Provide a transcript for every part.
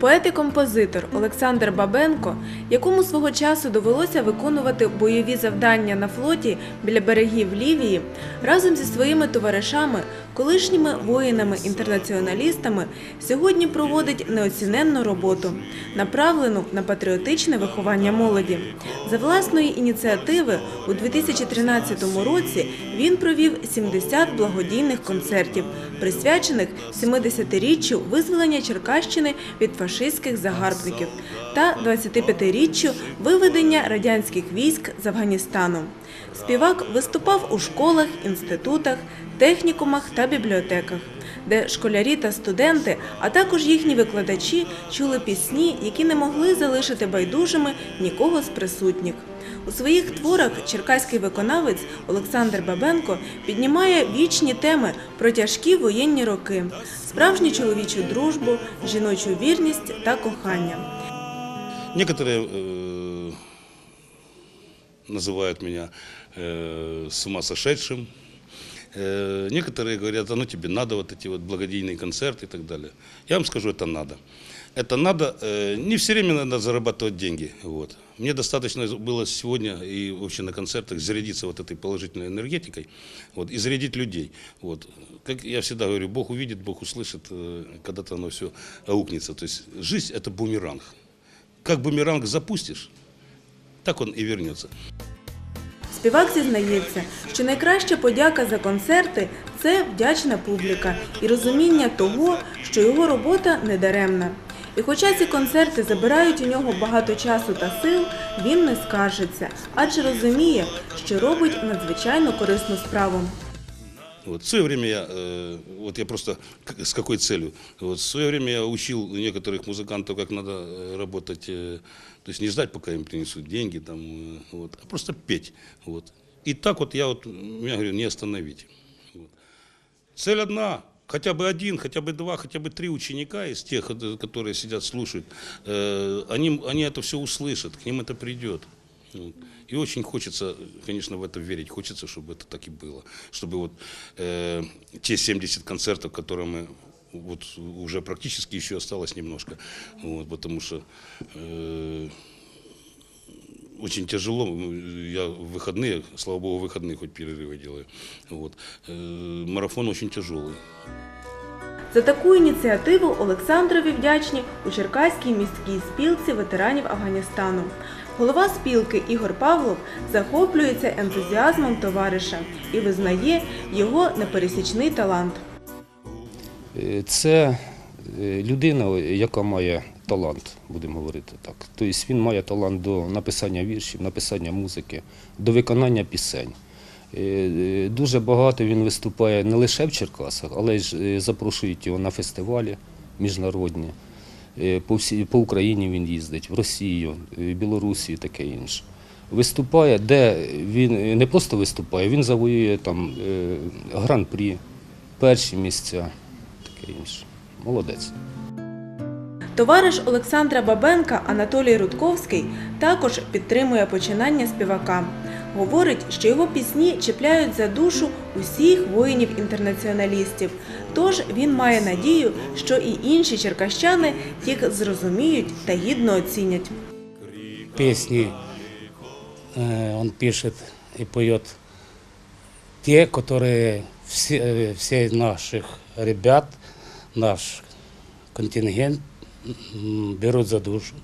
Поет і композитор Олександр Бабенко, якому свого часу довелося виконувати бойові завдання на флоті біля берегів Лівії, разом зі своїми товаришами, колишніми воїнами-інтернаціоналістами, сьогодні проводить неоціненну роботу, направлену на патріотичне виховання молоді. За власної ініціативи у 2013 році він провів 70 благодійних концертів, присвячених 70-річчю визволення Черкащини від фашистських загарбників та 25-річчю виведення радянських військ з Афганістану. Співак виступав у школах, інститутах, технікумах та бібліотеках, де школярі та студенти, а також їхні викладачі чули пісні, які не могли залишити байдужими нікого з присутніх. У своїх творах черкаський виконавець Олександр Бабенко піднімає вічні теми про тяжкі воєнні роки, справжню чоловічу дружбу, жіночу вірність та кохання. Некоторые э, называют меня э, с ума сошедшим. Э, некоторые говорят, а ну тебе надо вот эти вот благодійные концерты и так далее. Я вам скажу, это надо. Это надо, э, не все время надо зарабатывать деньги. Вот. Мне достаточно было сегодня и вообще на концертах зарядиться вот этой положительной энергетикой вот, и зарядить людей. Вот. Как я всегда говорю, Бог увидит, Бог услышит, э, когда-то оно все аукнется. То есть жизнь – это бумеранг. Как бумеранг запустишь, так он и вернется. Співак зізнається, що найкраща подяка за концерти це вдячна публіка і розуміння того, що його робота не даремна. І хоча ці концерти забирають у нього багато часу та сил, він не скаржиться, адже розуміє, що робить надзвичайно корисну справу. Вот. В свое время я, э, вот я просто к- с какой целью? Вот в свое время я учил некоторых музыкантов, как надо э, работать, э, то есть не ждать, пока им принесут деньги, там, э, вот, а просто петь. Вот. И так вот я вот, я говорю, не остановить. Вот. Цель одна, хотя бы один, хотя бы два, хотя бы три ученика из тех, э, которые сидят, слушают, э, они, они это все услышат, к ним это придет. Вот. И очень хочется, конечно, в это верить, хочется, чтобы это так и было. Чтобы вот э, те 70 концертов, которые мы вот уже практически еще осталось немножко, вот, потому что э, очень тяжело. Я в выходные, слава богу, в выходные хоть перерывы делаю. Вот. Э, марафон очень тяжелый. За таку ініціативу Олександрові вдячні у Черкаській міській спілці ветеранів Афганістану. Голова спілки Ігор Павлов захоплюється ентузіазмом товариша і визнає його непересічний талант. Е, Це е, людина, яка має талант, будемо говорити так. Тобто він має талант до написання віршів, написання музики, до виконання пісень. Е, Дуже багато він виступає не лише в Черкасах, але й запрошують його на фестивалі міжнародні. По, всій, по Україні він їздить, в Росію, е, Білорусі і таке інше. Виступає, де він не просто виступає, він завоює там гран-прі, перші місця, таке інше. Молодець. Товариш Олександра Бабенка Анатолій Рудковський також підтримує починання співака. Говорить, що його пісні чіпляють за душу усіх воїнів-інтернаціоналістів. Тож він має надію, що і інші черкащани їх зрозуміють та гідно оцінять. песни э, он пишет и поет те, которые все, э, все наших ребят, наш контингент берут за душу,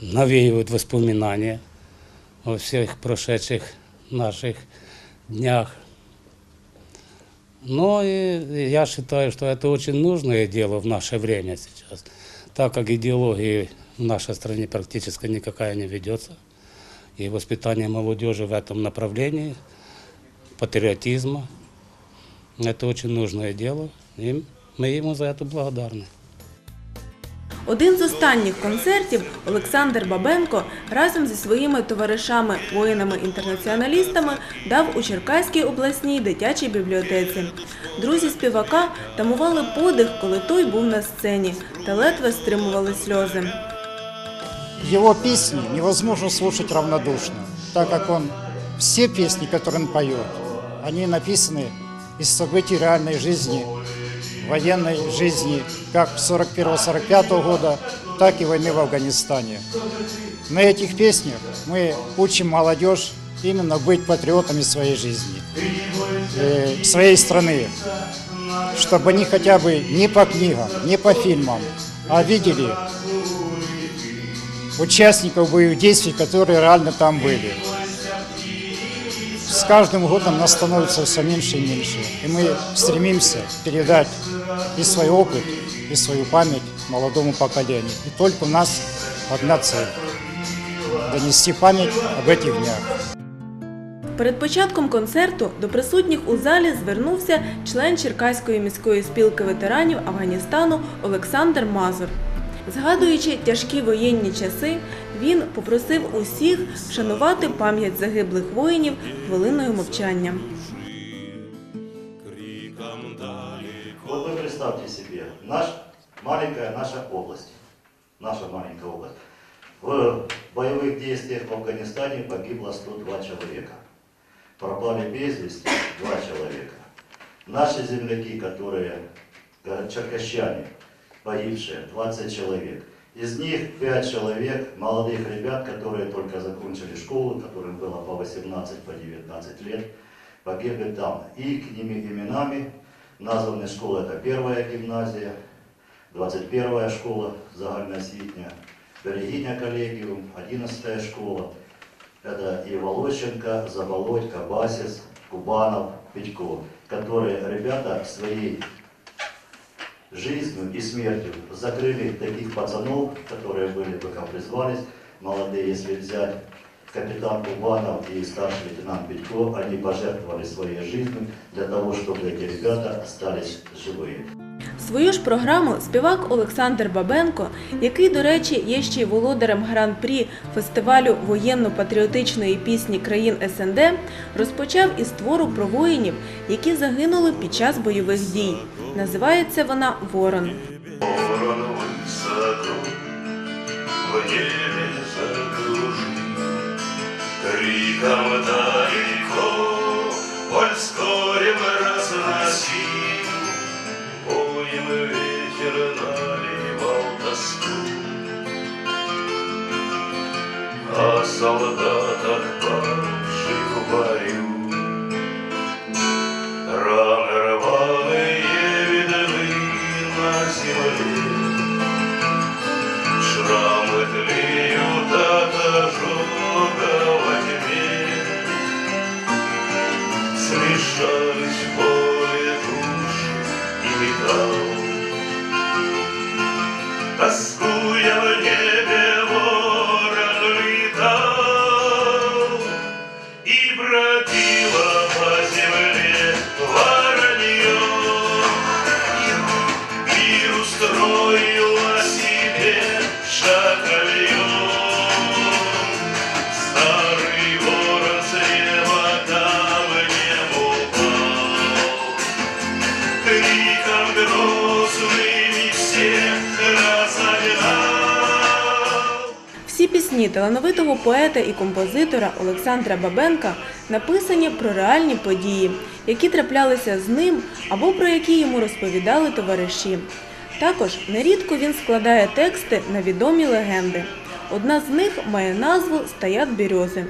навеивают воспоминания о всех прошедших наших днях. Но и я считаю, что это очень нужное дело в наше время сейчас, так как идеологии в нашей стране практически никакая не ведется. И воспитание молодежи в этом направлении, патриотизма, это очень нужное дело, и мы ему за это благодарны. Один з останніх концертів Олександр Бабенко разом зі своїми товаришами, воїнами-інтернаціоналістами дав у Черкаській обласній дитячій бібліотеці. Друзі співака тамували подих, коли той був на сцені, та ледве стримували сльози. Его песни невозможно слушать равнодушно, так как он все песни, которые он поет, они написаны из событий реальной жизни военной жизни как 41-45 года, так и войны в Афганистане. На этих песнях мы учим молодежь именно быть патриотами своей жизни, э, своей страны, чтобы они хотя бы не по книгам, не по фильмам, а видели участников боевых действий, которые реально там были. С каждым годом нас становится все меньше и меньше. И мы стремимся передать и свой опыт, и свою память молодому поколению. И только у нас одна цель – донести память об этих днях. Перед початком концерту до присутніх у залі звернувся член Черкаської міської спілки ветеранів Афганістану Олександр Мазур. Згадуючи тяжкі воєнні часи, він попросив усіх вшанувати пам'ять загиблих воїнів хвилиною мовчання. Вот вы представьте себе, наш, маленькая наша область, наша маленькая область. В боевых действиях в Афганистане погибло 102 человека. Пропали без вести 2 человека. Наши земляки, которые э, черкащане, погибшие, 20 человек. Из них 5 человек, молодых ребят, которые только закончили школу, которым было по 18, по 19 лет, погибли там. И к ними именами названы школы. Это первая гимназия, 21 школа загальноосвітня, Берегиня коллегиум, 11 школа. Это и Волощенко, Заболотько, Басис, Кубанов, Петько, которые ребята своей жизнью и смертью закрыли таких пацанов, которые были только призвались, молодые, если взять капитан Кубанов и старший лейтенант Петько, они пожертвовали своей жизнью для того, чтобы эти ребята остались живые. Свою ж програму співак Олександр Бабенко, який, до речі, є ще й володарем гран-прі фестивалю воєнно-патріотичної пісні країн СНД, розпочав із твору про воїнів, які загинули під час бойових дій. Називається вона Ворон. Ворон в небе закружи, Криком О солдатах талановитого поета і композитора Олександра Бабенка написані про реальні події, які траплялися з ним або про які йому розповідали товариші. Також нерідко він складає тексти на відомі легенди. Одна з них має назву Стоят бірьози.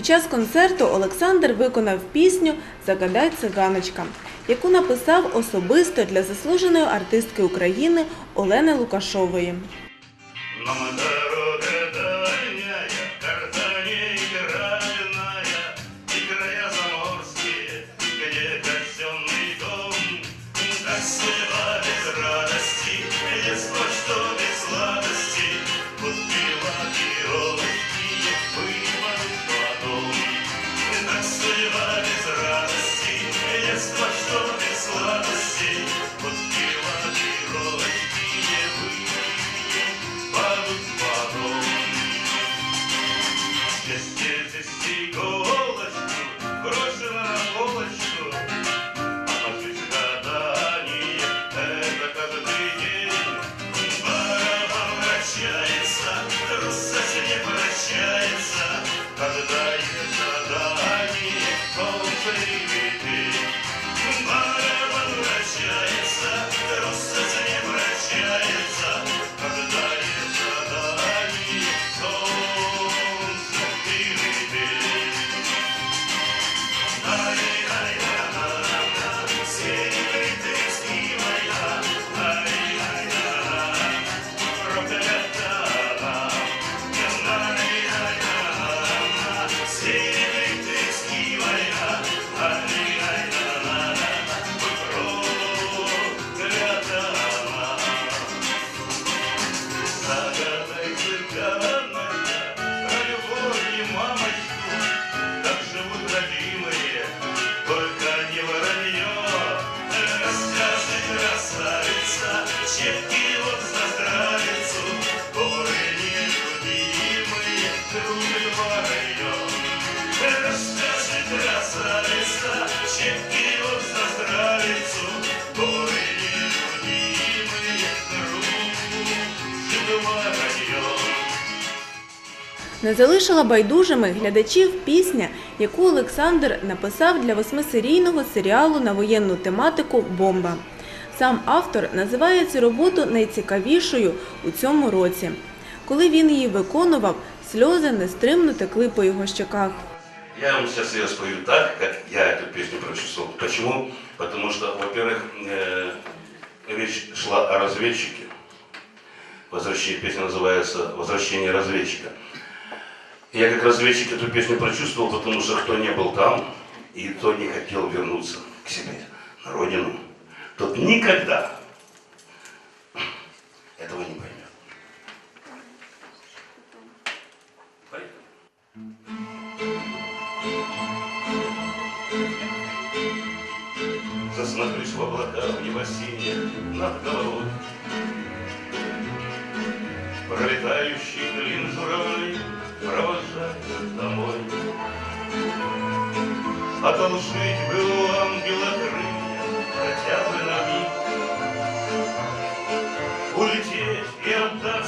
Під час концерту Олександр виконав пісню Загадай циганочка, яку написав особисто для заслуженої артистки України Олени Лукашової. На Не залишила байдужими глядачів пісня, яку Олександр написав для восьмисерійного серіалу на воєнну тематику Бомба. Сам автор називає цю роботу найцікавішою у цьому році. Коли він її виконував, сльози нестримно текли по його щоках. Я вам сейчас ее так, як я эту пісню прочувствовал. Чому? Тому що, во-первых, е, річ йшла о разведчике. Возвращение, називається Возвращення розвідчика. Я как разведчик эту песню прочувствовал, потому что кто не был там и кто не хотел вернуться к себе на родину, тот никогда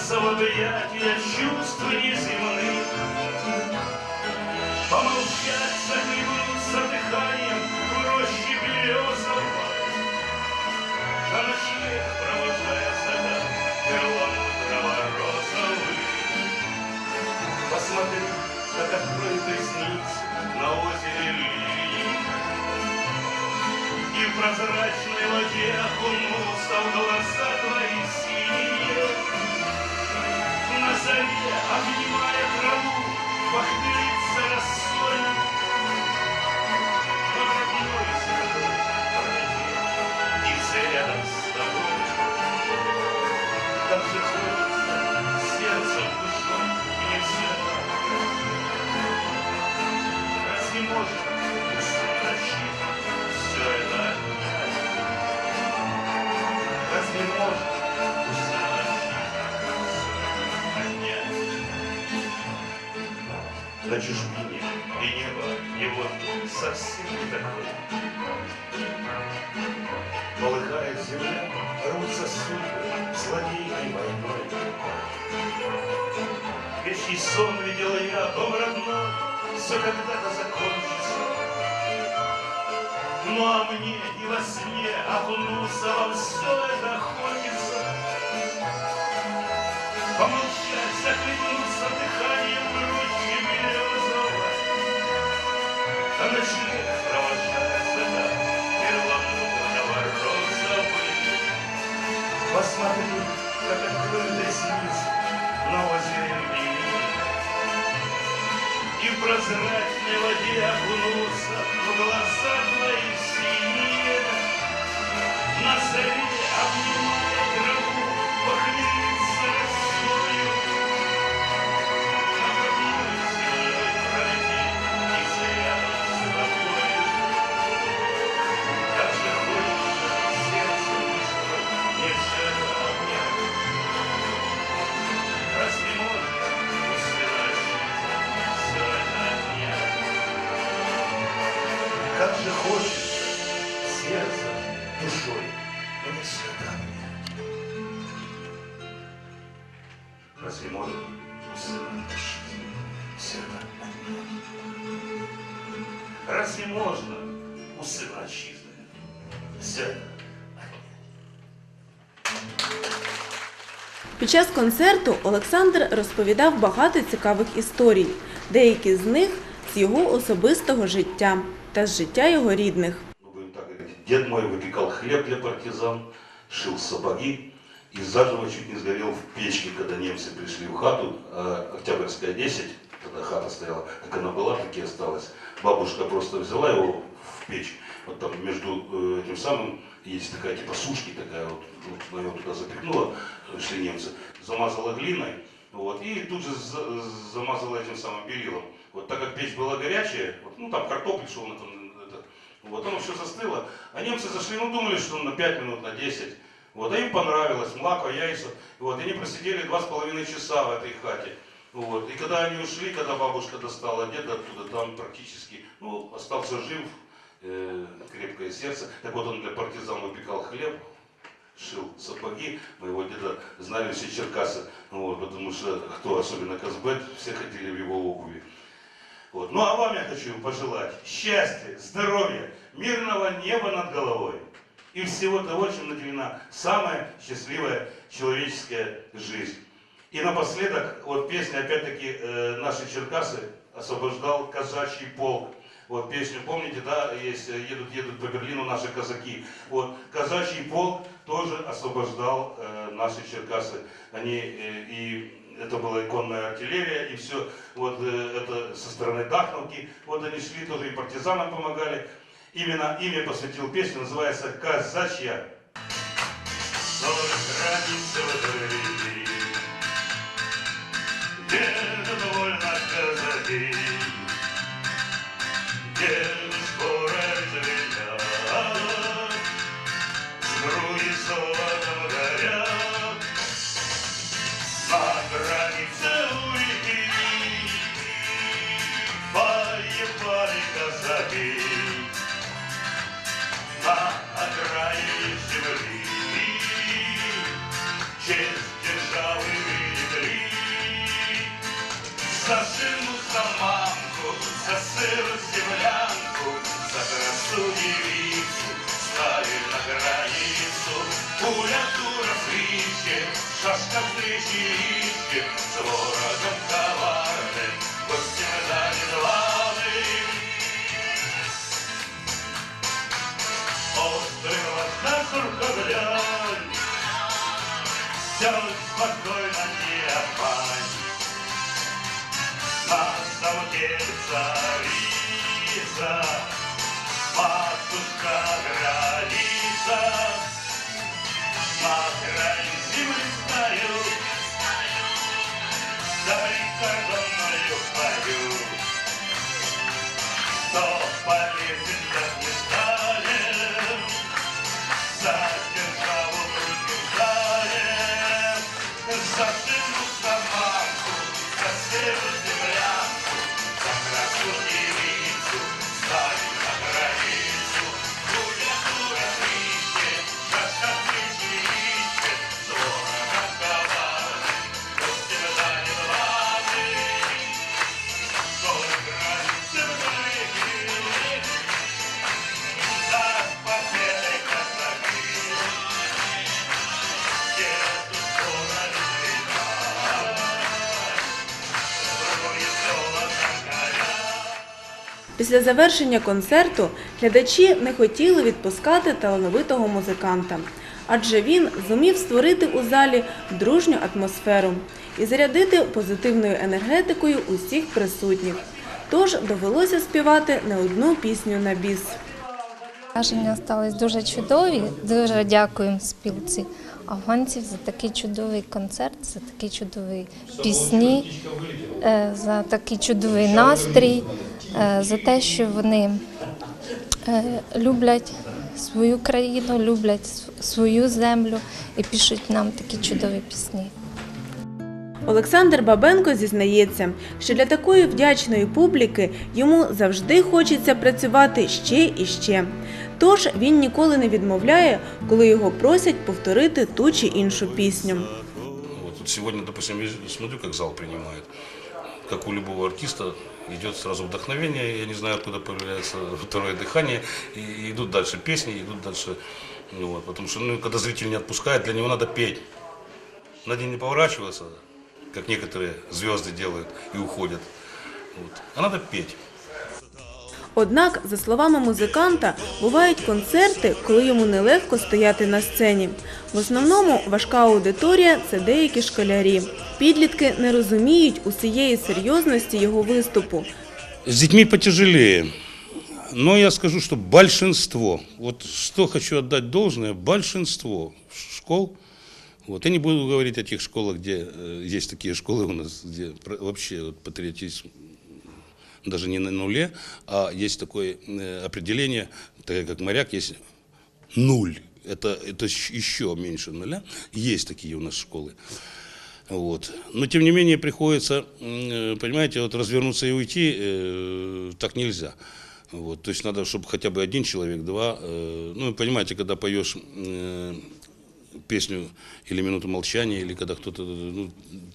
сжаться в объятия чувств неземных. Помолчать, захлебнуться дыханием в роще березовой. На ночлег, провожая закат, перламутрово розовый. Посмотри, как откроют ресницы на озере лилии. И в прозрачной воде окунулся в глаза твои заре, обнимая траву, похмелится росой. Но родной земной пройди, и рядом с тобой. Как На чужбине и небо, и вот совсем не такое. Полыхает земля, рвутся судьбы злодейной войной. Вещий сон видела я, дом родной, все когда-то закончится. Ну а мне и во сне окунуться во все это хочется. Помолчать, Разве можно устрашить все это обнять? Разве можно у сына отчизны все это Під час концерту Олександр розповідав багато цікавих історій, деякі з них з його особистого життя та з життя його рідних. ну, будем так говорить, дед мой выпекал хлеб для партизан, шил сапоги и заживо чуть не сгорел в печке, когда немцы пришли в хату, а Октябрьская 10, тогда хата стояла, как она была, так и осталась. Бабушка просто взяла его в печь, вот там между э, этим самым, есть такая типа сушки такая, вот, вот она его туда запекнула, шли немцы, замазала глиной, вот, и тут же за- замазала этим самым белилом. Вот так как печь была горячая, вот, ну там картофель, что он там, это, вот оно все застыло, а немцы зашли, ну думали, что на 5 минут, на 10. Вот, а им понравилось, млако, яйца. Вот, и они просидели два с половиной часа в этой хате. Вот, и когда они ушли, когда бабушка достала деда оттуда, там практически, ну, остался жив, э, крепкое сердце. Так вот, он для партизан выпекал хлеб, шил сапоги. Моего деда знали все черкасы, ну, вот, потому что, кто, особенно Казбет, все ходили в его обуви. Вот. Ну а вам я хочу пожелать счастья, здоровья, мирного неба над головой и всего того, чем наделена самая счастливая человеческая жизнь. И напоследок, вот песня, опять-таки, э, наши Черкасы освобождал казачий полк. Вот песню, помните, да, есть э, едут, едут по Берлину наши казаки. Вот казачий полк тоже освобождал э, наши Черкасы. Они э, и это была иконная артиллерия, и все, вот э, это со стороны Дахновки, вот они шли тоже и партизанам помогали. Именно ими посвятил песню, называется «Казачья». где довольно казаки, где вечеринке с ворогом коварным, гостем званым. Острова на вдаль, все спокойно не опань. На замке царица, матушка граница, на границе за Після завершення концерту глядачі не хотіли відпускати талановитого музиканта, адже він зумів створити у залі дружню атмосферу і зарядити позитивною енергетикою усіх присутніх. Тож довелося співати не одну пісню на біс. Враження стались дуже чудові. Дуже дякуємо спілці афганців за такий чудовий концерт, за такі чудові пісні, е, за такий чудовий настрій, е, за те, що вони е, люблять свою країну, люблять свою землю і пишуть нам такі чудові пісні. Олександр Бабенко зізнається, що для такої вдячної публіки йому завжди хочеться працювати ще і ще. Тож він ніколи не відмовляє, коли його просять повторити ту чи іншу пісню. Вот тут сегодня, допустим, я смотрю, как зал принимает. Как у любого артиста идет сразу вдохновение, я не знаю, откуда появляется второе дыхание, и идут дальше песни, идут дальше, ну вот, потому что, ну, когда зритель не отпускает, для него надо петь. Надо не поворачиваться, как некоторые звезды делают и уходят, вот. а надо петь. Однак, за словами музиканта, бувають концерти, коли йому нелегко стояти на сцені. В основному важка аудиторія це деякі школярі. Підлітки не розуміють усієї серйозності його виступу. С детьми потяжелее. Но я скажу, что большинство, вот что хочу отдать должное, большинство школ, вот, я не буду говорить о тех школах, где э, есть такие школы у нас, где вообще вот, патриотизм даже не на нуле, а есть такое э, определение, такое как моряк, есть нуль. Это, это еще меньше нуля. Есть такие у нас школы. Вот. Но тем не менее приходится, э, понимаете, вот развернуться и уйти э, так нельзя. Вот. То есть надо, чтобы хотя бы один человек, два. ну, понимаете, когда поешь песню или минуту молчания, или когда кто-то, ну,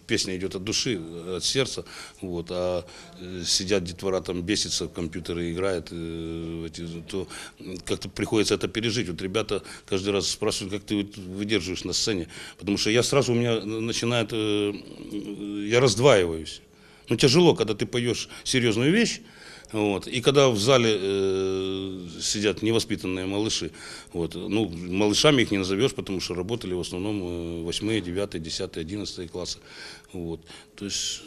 песня идет от души, от сердца, вот, а э, сидят детвора там бесится, в компьютеры играет, э, в эти, то м, как-то приходится это пережить. Вот ребята каждый раз спрашивают, как ты вот выдерживаешь на сцене, потому что я сразу, у меня начинает, э, э, я раздваиваюсь. Ну, тяжело, когда ты поешь серьезную вещь, вот, и когда в зале э, сидят невоспитанные малыши, вот, ну, малышами их не назовешь, потому что работали в основном э, 8, 9, 10, 11 классы. Вот, то есть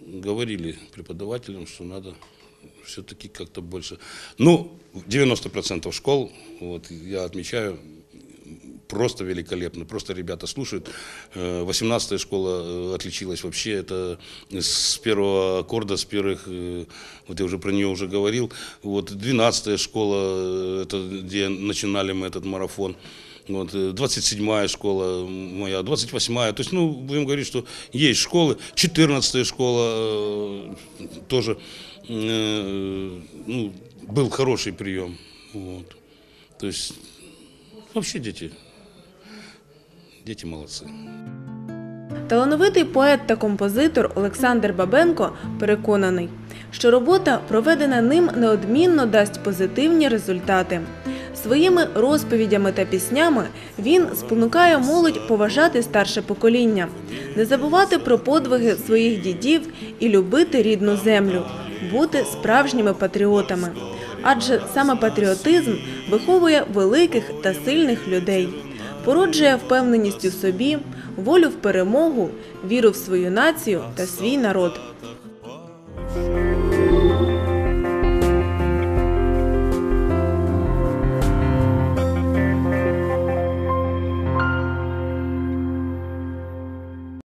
говорили преподавателям, что надо все-таки как-то больше. Ну, 90% школ, вот, я отмечаю, просто великолепно. Просто ребята слушают. Э, 18-я школа э, отличилась вообще. Это с первого аккорда, с первых, э, вот я уже про нее уже говорил. Вот 12-я школа, э, это где начинали мы этот марафон. Вот, э, 27-я школа моя, 28-я. То есть, ну, будем говорить, что есть школы. 14-я школа э, тоже э, ну, был хороший прием. Вот. То есть, вообще дети, дети молодцы. Талановитий поет та композитор Олександр Бабенко переконаний, що робота, проведена ним, неодмінно дасть позитивні результати. Своїми розповідями та піснями він спонукає молодь поважати старше покоління, не забувати про подвиги своїх дідів і любити рідну землю, бути справжніми патріотами. Адже саме патріотизм виховує великих та сильних людей, породжує впевненість у собі, волю в перемогу, віру в свою націю та свій народ.